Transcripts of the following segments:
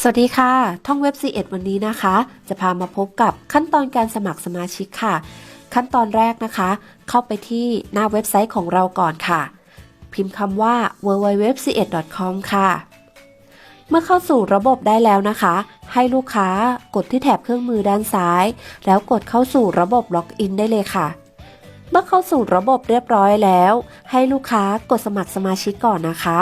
สวัสดีค่ะ ท่องเว็บ C1 วันนี้นะคะ จะพามาพบกับขั้นตอนการสมัครสมาชิกค่ะ ขั้นตอนแรกนะคะ เข้าไปที่หน้าเว็บไซต์ของเราก่อนค่ะ พิมพ์คำว่า www.c1.com ค่ะ เมื่อเข้าสู่ระบบได้แล้วนะคะ ให้ลูกค้ากดที่แถบเครื่องมือด้านซ้าย แล้วกดเข้าสู่ระบบล็อกอินได้เลยค่ะ เมื่อเข้าสู่ระบบเรียบร้อยแล้ว ให้ลูกค้ากดสมัครสมาชิกก่อนนะคะ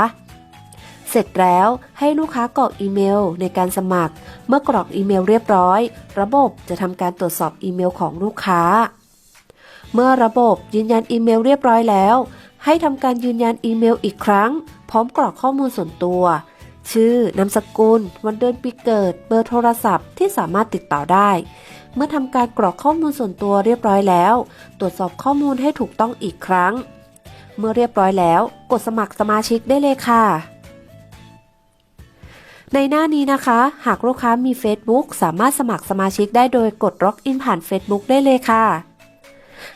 เสร็จแล้วให้ลูกค้ากรอกอีเมลในการสมัคร เมื่อกรอกอีเมลเรียบร้อย ระบบจะทำการตรวจสอบอีเมลของลูกค้า เมื่อระบบยืนยันอีเมลเรียบร้อยแล้ว ให้ทำการยืนยันอีเมลอีกครั้ง พร้อมกรอกข้อมูลส่วนตัว ชื่อ นามสกุล วันเดือนปีเกิด เบอร์โทรศัพท์ที่สามารถติดต่อได้ เมื่อทำการกรอกข้อมูลส่วนตัวเรียบร้อยแล้ว ตรวจสอบข้อมูลให้ถูกต้องอีกครั้ง เมื่อเรียบร้อยแล้ว กดสมัครสมาชิกได้เลยค่ะ ในหน้านี้นะคะ หากลูกค้ามี Facebook สามารถสมัครสมาชิกได้โดยกดล็อกอินผ่าน Facebook ได้เลยค่ะ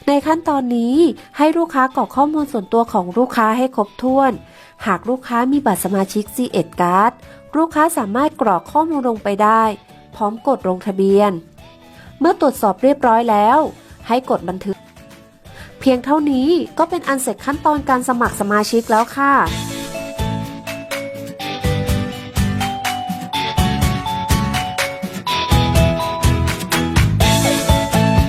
ในขั้นตอนนี้ให้ลูกค้ากรอกข้อมูลส่วนตัวของลูกค้าให้ครบถ้วน หากลูกค้ามีบัตรสมาชิก C1 Card ลูกค้าสามารถกรอกข้อมูลลงไปได้ พร้อมกดลงทะเบียน เมื่อตรวจสอบเรียบร้อยแล้ว ให้กดบันทึก เพียงเท่านี้ก็เป็นอันเสร็จขั้นตอนการสมัครสมาชิกแล้วค่ะ